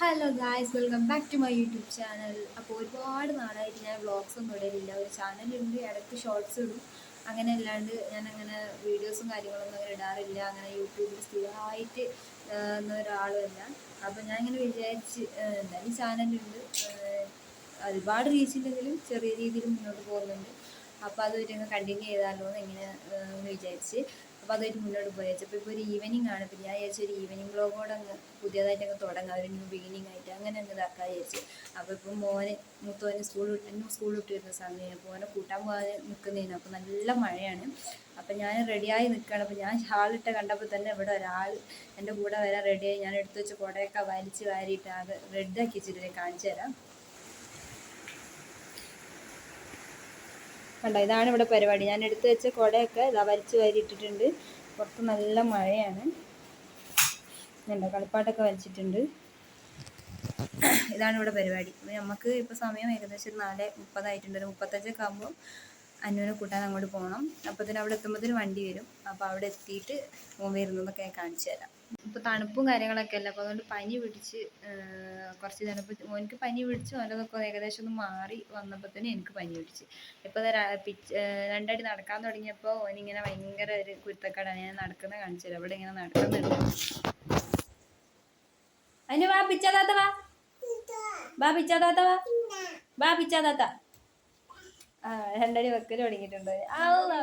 Hello guys welcome back to my YouTube channel അപ്പോൾ ഒരുപാട് നാളായിട്ട് ഞാൻ വ്ളോഗ്സ് ഒന്നും ഇടലില്ല. ഒരു ചാനലുണ്ട് ഇടയ്ക്ക് ഷോർട്സ് ഇടും. അങ്ങനെ അല്ലാണ്ട് ഞാൻ അങ്ങനെ വീഡിയോസും കാര്യങ്ങളൊന്നും അങ്ങനെ ഇടാറില്ല. അങ്ങനെ യൂട്യൂബിൽ സ്ഥിരമായിട്ട് ഒരാളുമല്ല. അപ്പോൾ ഞാൻ ഇങ്ങനെ വിചാരിച്ച് എന്താ എന്തായാലും ചാനലുണ്ട് ഒരുപാട് റീച്ച് ഇല്ലെങ്കിലും ചെറിയ രീതിയിൽ മുന്നോട്ട് പോകുന്നുണ്ട്. അപ്പോൾ അത് അങ്ങ് കണ്ടിന്യൂ ചെയ്താലോ എന്ന് ഇങ്ങനെ വിചാരിച്ച്. അപ്പോൾ അതായിട്ട് മുന്നോട്ട് പോയി. അപ്പോൾ ഇപ്പോൾ ഒരു ഈവനിങ് ആണ്. ഇപ്പോൾ ഞാൻ വിചാരിച്ചു ഒരു ഈവനിങ് ബ്ലോഗോടെ അങ്ങ് പുതിയതായിട്ടൊക്കെ തുടങ്ങാം. ഒരു ന്യൂ ബിഗിനിങ് ആയിട്ട് അങ്ങനെ അങ്ങ് ഇതാക്കാൻ വിചാരിച്ചു. അപ്പോൾ ഇപ്പം മോനെ മുത്തോനെ സ്കൂൾ വിട്ട് സ്കൂൾ വിട്ട് വരുന്ന അപ്പോൾ മോനെ കൂട്ടാൻ പോകാൻ നിൽക്കുന്നതിന് അപ്പോൾ നല്ല മഴയാണ്. അപ്പോൾ ഞാൻ റെഡിയായി നിൽക്കുകയാണ് അപ്പോൾ ഞാൻ ഹാളിട്ട് കണ്ടപ്പോൾ തന്നെ ഇവിടെ ഒരാൾ എന്റെ കൂടെ വരാൻ റെഡിയായി ഞാൻ എടുത്തു വെച്ച് കുടയൊക്കെ വലിച്ച് വാരിയിട്ട് ആകെ റെഡാക്കി വെച്ചിട്ട് കാണിച്ചു തരാം. കണ്ടോ ഇതാണ് ഇവിടെ പരിപാടി. ഞാൻ എടുത്തു വെച്ച കുടയൊക്കെ ഇതാ വലിച്ചു വാരി ഇട്ടിട്ടുണ്ട്. പുറത്ത് നല്ല മഴയാണ്. കണ്ടോ കളിപ്പാട്ടൊക്കെ വലിച്ചിട്ടുണ്ട്. ഇതാണ് ഇവിടെ പരിപാടി. അപ്പോൾ നമുക്ക് ഇപ്പോൾ സമയം ഏകദേശം നാല് മുപ്പതായിട്ടുണ്ട്. ഒരു മുപ്പത്തഞ്ചൊക്കെ ആകുമ്പോൾ അന്നുവിനെ കൂട്ടാൻ അങ്ങോട്ട് പോകണം അപ്പോഴത്തേന് അവിടെ എത്തുമ്പോഴത്തേനും വണ്ടി വരും. അപ്പോൾ അവിടെ എത്തിയിട്ട് വരുന്നതൊക്കെ ഞാൻ കാണിച്ചു തരാം. ഇപ്പോൾ തണുപ്പും കാര്യങ്ങളൊക്കെ അല്ല? അപ്പോൾ അതുകൊണ്ട് പനി പിടിച്ച് കുറച്ച് തണുപ്പ് മോനിക്ക് പനി പിടിച്ച് ഓനതൊക്കെ ഏകദേശം ഒന്ന് മാറി വന്നപ്പോഴത്തേന് എനിക്ക് പനി പിടിച്ച്. ഇപ്പോൾ ദാ പിച്ച് രണ്ടടി നടക്കാൻ തുടങ്ങിയപ്പോൾ ഓനിങ്ങനെ ഭയങ്കര ഒരു കുരുത്തക്കാടാണ്. ഞാൻ നടക്കുന്ന കാണിച്ചു അവിടെ ഇങ്ങനെ നടക്കുന്നുണ്ട്. അതിന് വാ പിച്ചാതാത്ത വാ. വാ പിച്ചാതാത്ത വാ. വാ പിച്ചാതാത്ത ആ രണ്ടടി വെക്കൽ തുടങ്ങിയിട്ടുണ്ടോ. ആ ഉവ്വ.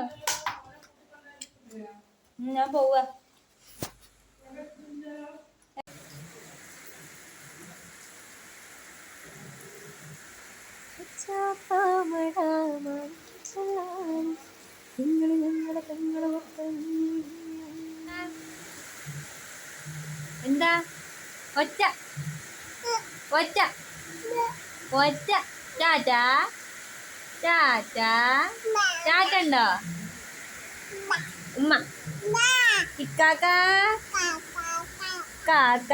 ഉം, ഞാൻ പോവാ എന്താ? ഒറ്റ. ഒറ്റ. ഒറ്റ. ടാറ്റ. ടാറ്റ. ടാറ്റ ഉണ്ടോ? ഉമ്മ. ഇക്കാക്ക. കാക്ക.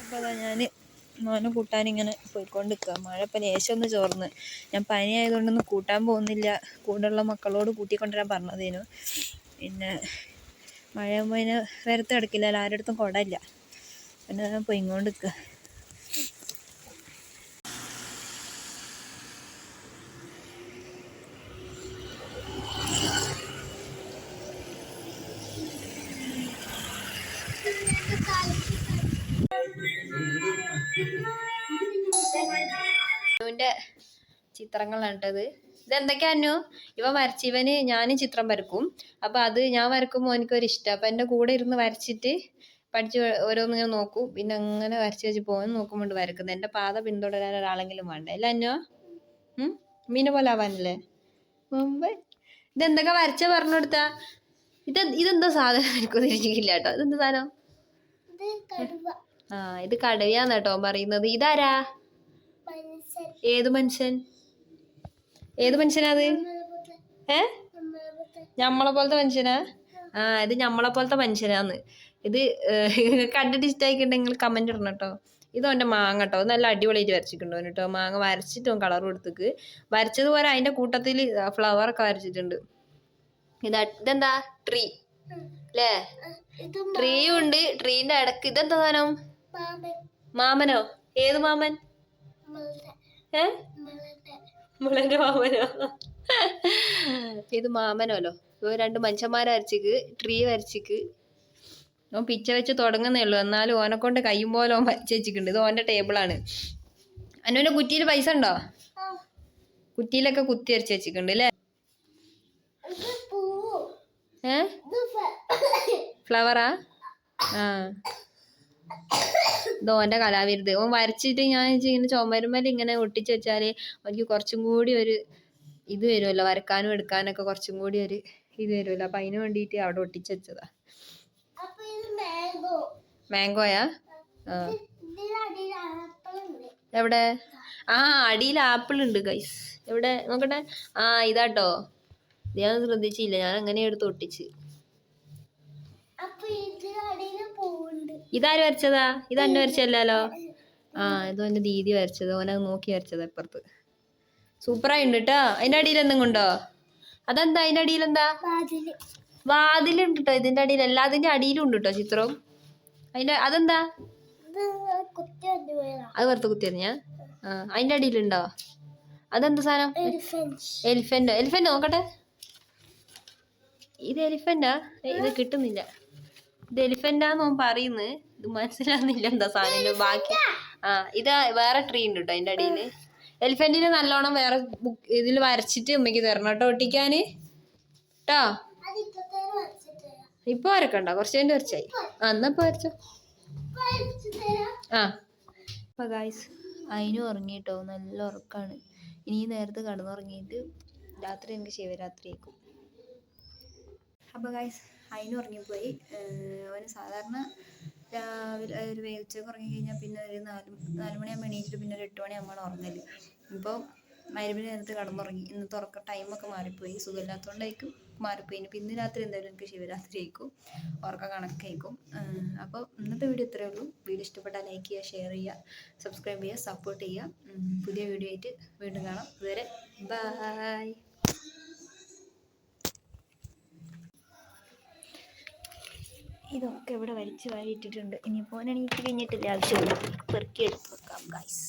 അപ്പോൾ ഞാൻ മോനെ കൂട്ടാൻ ഇങ്ങനെ പോയിക്കൊണ്ട് നിൽക്കുക മഴ ഇപ്പം ലേശം ഒന്ന് ചോർന്ന്. ഞാൻ പനി ആയതുകൊണ്ടൊന്നും കൂട്ടാൻ പോകുന്നില്ല. കൂടെയുള്ള മക്കളോട് കൂട്ടിക്കൊണ്ടുവരാൻ പറഞ്ഞതേനു. പിന്നെ മഴയാകുമ്പോൾ അതിന് വരത്ത് കിടക്കില്ലല്ലോ ആരുടെ അടുത്തും കുടമില്ല പിന്നെ ഞാൻ ചിത്രങ്ങളാണ് കേട്ടത് ഇതെന്തൊക്കെയാ അന്നു? ഇവ വരച്ച് ഇവന് ഞാനും ചിത്രം വരക്കും. അപ്പോൾ അത് ഞാൻ വരക്കുമ്പോൾ എനിക്കൊരു ഇഷ്ടം അപ്പോൾ എന്റെ കൂടെ ഇരുന്ന് വരച്ചിട്ട് പഠിച്ച് ഓരോന്ന് ഇങ്ങനെ നോക്കും. പിന്നെ അങ്ങനെ വരച്ച് വെച്ച് പോകും നോക്കുമ്പോൾ വരക്കുന്നത്. എന്റെ പാത പിന്തുടരാൻ ഒരാളെങ്കിലും വേണ്ട. അല്ല അന്നോ? ഉം? മീനെ പോലെ ആവാനല്ലേ? മുമ്പ് ഇതെന്തൊക്കെ വരച്ച പറഞ്ഞു കൊടുത്താ? ഇത് ഇതെന്താ സാധനം എനിക്ക് തിരിച്ചില്ല കേട്ടോ. ഇതെന്താ സാധനം? ആ ഇത് കടവയാന്ന് കേട്ടോ പറയുന്നത്. ഇതാരാ? ഏത് മനുഷ്യൻ? ഏത് മനുഷ്യനാത്? ഏ? ഞമ്മളെ പോലത്തെ മനുഷ്യനാ? ആ ഇത് ഞമ്മളെ പോലത്തെ മനുഷ്യനാന്ന്. ഇത് കണ്ടിട്ട് ഇഷ്ടമായിക്കുണ്ടെങ്കിൽ കമന്റ് ഇടണം കേട്ടോ ഇത് അവന്റെ മാങ്ങ കേട്ടോ നല്ല അടിപൊളിയായിട്ട് വരച്ചിട്ടുണ്ടോ കേട്ടോ മാങ്ങ വരച്ചിട്ടും കളർ കൊടുത്തേക്ക്. വരച്ചതുപോലെ അതിന്റെ കൂട്ടത്തിൽ ഫ്ലവർ ഒക്കെ വരച്ചിട്ടുണ്ട്. ഇത് ഇതെന്താ? ട്രീ അല്ലേ ട്രീ ഉണ്ട്. ട്രീന്റെ ഇടയ്ക്ക് ഇതെന്താ സാധനം? മാമനോ? ഏത് മാമൻ? ഏ? മുളന്റെ മാമനോ? ഇത് മാമനോലോ. ഇവ രണ്ട് മനുഷ്യന്മാരെ വരച്ചിക്ക് ട്രീ വരച്ചിക്ക്. ഓൻ പിച്ച വെച്ച് തുടങ്ങുന്നേ ഉള്ളൂ. എന്നാലും ഓനെ കൊണ്ട് കയ്യും പോലെ ഓൻ വരച്ച് വെച്ചിട്ടുണ്ട്. ഇത് ഓന്റെ ടേബിളാണ് അനുവിന്റെ കുറ്റിയിൽ പൈസ ഉണ്ടോ? കുറ്റിയിലൊക്കെ കുത്തി അരച്ച് വെച്ചിട്ടുണ്ട് അല്ലേ? ഏ? ഫ്ലവറാ ആ. ഓന്റെ കലാവിരുത്. ഓൻ വരച്ചിട്ട് ഞാൻ ഇങ്ങനെ ചുമരുമ്മൽ ഇങ്ങനെ ഒട്ടിച്ച് വെച്ചാൽ എനിക്ക് കുറച്ചും കൂടി ഒരു ഇത് വരുമല്ലോ വരക്കാനും എടുക്കാനൊക്കെ കുറച്ചും കൂടി ഒരു ഇത് വരുമല്ലോ അപ്പം അതിന് വേണ്ടിയിട്ട് അവിടെ ഒട്ടിച്ച് വെച്ചതാ. മാംഗോയാ എവിടെ? ആ അടിയിൽ ആപ്പിൾ ഉണ്ട് ഗൈസ് എവിടെ? നോക്കട്ടെ. ആ ഇതാട്ടോ. ഇത് ഞാൻ ശ്രദ്ധിച്ചില്ല. ഞാൻ അങ്ങനെ എടുത്ത് ഒട്ടിച്ച്. ഇതാര് വരച്ചതാ? ഇത് അന്നെ വരച്ചല്ലോ ആ ഇത് എന്റെ ദീദി വരച്ചത്. ഓനെ നോക്കി വരച്ചത് അപ്പുറത്ത് സൂപ്പറായിട്ടുണ്ട് കേട്ടോ അതിന്റെ അടിയിൽ എന്തെങ്കിലും ഉണ്ടോ അതെന്താ? അതിന്റെ അടിയിൽ എന്താ വാതിൽ. വാതിലുണ്ട് കേട്ടോ ഇതിന്റെ അടിയിൽ എല്ലാതിന്റെ അടിയിലും ഉണ്ട് കേട്ടോ ചിത്രം. അതിന്റെ അതെന്താ? അത് വെറുതെ ഞാൻ ആ അതിന്റെ അടിയിലുണ്ടോ? അതെന്താ സാധനം? എലിഫന്റ് എലിഫന്റ് നോക്കട്ടെ. ഇത് എലിഫന്റാ ഇത് കിട്ടുന്നില്ല. ഇത് എലിഫന്റാന്ന് പറയുന്നത് ഇത് മനസ്സിലാവുന്നില്ല എന്താ സാധനം. ബാക്കി ആ ഇത് വേറെ ട്രീ ഉണ്ട് കേട്ടോ അതിന്റെ അടിയിൽ എലിഫന്റിന് നല്ലോണം വേറെ ഇതിൽ വരച്ചിട്ട് ഉമ്മയ്ക്ക് തരണം കേട്ടോ ഒട്ടിക്കാന്. കേട്ടോ ഇപ്പൊ വരക്കണ്ട. കുറച്ച് കഴിഞ്ഞ് വരച്ചായി. ആ എന്നാ വരച്ചോ. ആ. ഇപ്പൊ ഗായ്സ് അതിനും ഉറങ്ങിട്ടോ നല്ല ഉറക്കാണ്. ഇനി നേരത്തെ കടന്നുറങ്ങിയിട്ട് രാത്രി എനിക്ക് ശിവരാത്രിയേക്കും അപ്പോൾ ഗായ്സ് അതിന് ഉറങ്ങിപ്പോയി. അവന് സാധാരണ രാവിലെ ഒരു ഉറങ്ങി കഴിഞ്ഞാൽ പിന്നെ ഒരു നാല് നാല് മണിയാകുമ്പോൾ എണീറ്റിട്ട് പിന്നെ ഒരു എട്ട് മണിയാകുമ്പോൾ ഉറങ്ങൽ. ഇപ്പോൾ മരുവിന് നേരത്ത് കിടന്നുറങ്ങി. ഇന്നത്തെ ഉറക്ക ടൈമൊക്കെ മാറിപ്പോയി. സുഖമില്ലാത്തതുകൊണ്ടായിരിക്കും മാറിപ്പോയി. ഇനി ഇന്ന് രാത്രി എന്തായാലും എനിക്ക് ശിവരാത്രി ആയിരിക്കും. ഉറക്ക കണക്കായിരിക്കും. അപ്പോൾ ഇന്നത്തെ വീഡിയോ ഇത്രയേ ഉള്ളൂ. വീഡിയോ ഇഷ്ടപ്പെട്ടാൽ ലൈക്ക് ചെയ്യുക ഷെയർ ചെയ്യുക സബ്സ്ക്രൈബ് ചെയ്യുക സപ്പോർട്ട് ചെയ്യുക. പുതിയ വീഡിയോ ആയിട്ട് വീണ്ടും കാണാം. ഇതുവരെ ബൈ ഇതൊക്കെ ഇവിടെ വലിച്ചു വാരി ഇട്ടിട്ടുണ്ട് ഇനിയിപ്പോൾ എണീറ്റ് കഴിഞ്ഞിട്ടില്ല ആവശ്യമുള്ളൂ. പെറുക്കി എടുത്ത് വെക്കാം ഗൈസ്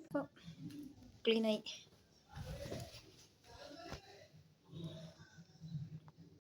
അപ്പോൾ ക്ലീനായി